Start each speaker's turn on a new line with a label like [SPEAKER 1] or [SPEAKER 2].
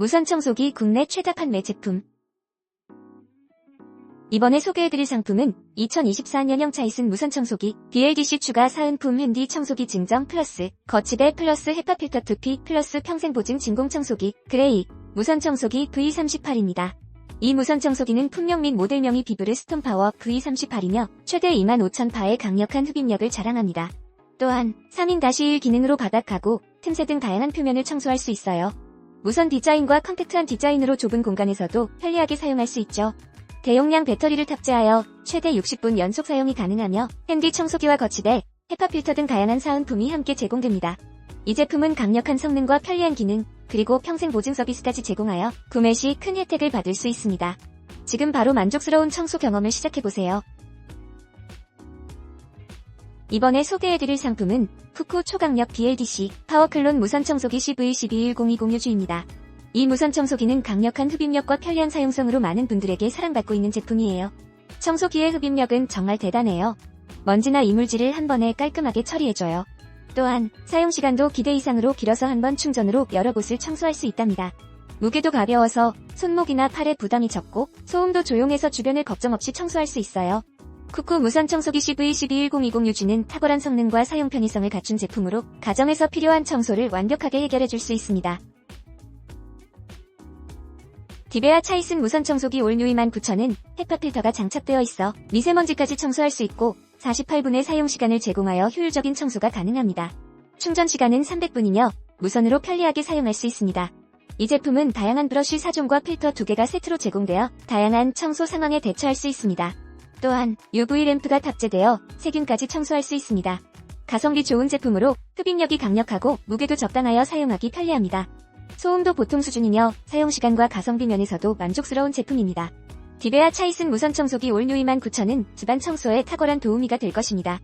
[SPEAKER 1] 무선 청소기 국내 최다 판매 제품. 이번에 소개해드릴 상품은 2024년형 차이슨 무선 청소기 BLDC 추가 사은품 핸디 청소기 증정 플러스 거치대 플러스 헤파 필터 2P 플러스 평생 보증 진공 청소기 그레이 무선 청소기 V38입니다. 이 무선 청소기는 품명 및 모델명이 비브르 스톤 파워 V38이며 최대 25,000파의 강력한 흡입력을 자랑합니다. 또한 3인-1 기능으로 바닥 가구, 틈새 등 다양한 표면을 청소할 수 있어요. 무선 디자인과 컴팩트한 디자인으로 좁은 공간에서도 편리하게 사용할 수 있죠. 대용량 배터리를 탑재하여 최대 60분 연속 사용이 가능하며 핸디 청소기와 거치대, 헤파 필터 등 다양한 사은품이 함께 제공됩니다. 이 제품은 강력한 성능과 편리한 기능, 그리고 평생 보증 서비스까지 제공하여 구매 시 큰 혜택을 받을 수 있습니다. 지금 바로 만족스러운 청소 경험을 시작해보세요. 이번에 소개해드릴 상품은 쿠쿠 초강력 BLDC 파워클론 무선 청소기 CV1210206주입니다. 이 무선 청소기는 강력한 흡입력과 편리한 사용성으로 많은 분들에게 사랑받고 있는 제품이에요. 청소기의 흡입력은 정말 대단해요. 먼지나 이물질을 한 번에 깔끔하게 처리해줘요. 또한 사용 시간도 기대 이상으로 길어서 한 번 충전으로 여러 곳을 청소할 수 있답니다. 무게도 가벼워서 손목이나 팔에 부담이 적고 소음도 조용해서 주변을 걱정 없이 청소할 수 있어요. 쿠쿠 무선 청소기 CV1210206G는 탁월한 성능과 사용 편의성을 갖춘 제품으로 가정에서 필요한 청소를 완벽하게 해결해 줄 수 있습니다. 디베아 차이슨 무선 청소기 올뉴 29000은 헤파 필터가 장착되어 있어 미세먼지까지 청소할 수 있고 48분의 사용 시간을 제공하여 효율적인 청소가 가능합니다. 충전 시간은 300분이며 무선으로 편리하게 사용할 수 있습니다. 이 제품은 다양한 브러쉬 4종과 필터 2개가 세트로 제공되어 다양한 청소 상황에 대처할 수 있습니다. 또한 UV 램프가 탑재되어 세균까지 청소할 수 있습니다. 가성비 좋은 제품으로 흡입력이 강력하고 무게도 적당하여 사용하기 편리합니다. 소음도 보통 수준이며 사용시간과 가성비 면에서도 만족스러운 제품입니다. 디베아 차이슨 무선 청소기 올뉴 29000은 집안 청소에 탁월한 도우미가 될 것입니다.